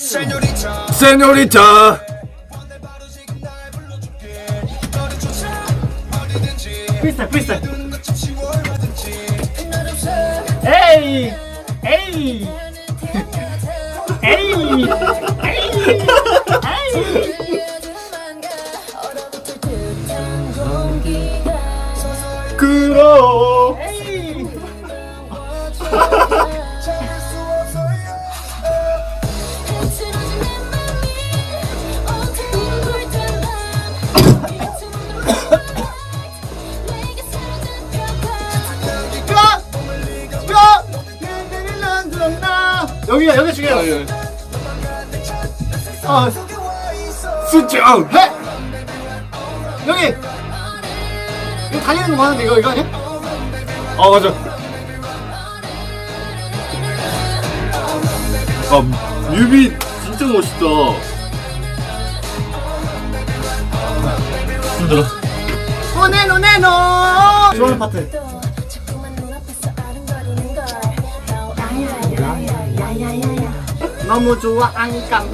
세뇨리타 프리스타일 프리스타일 에이 에이 에이 에이 에이 그러 여기가 여기 중요해요 아 수정 해! 여기! 이거 달리는 거 많은데 이거 이거 아니야? 아 맞아. 아 뮤비 진짜 멋있다. 힘들어. 오네 노 네 노 좋아하는 파트 老母猪我安康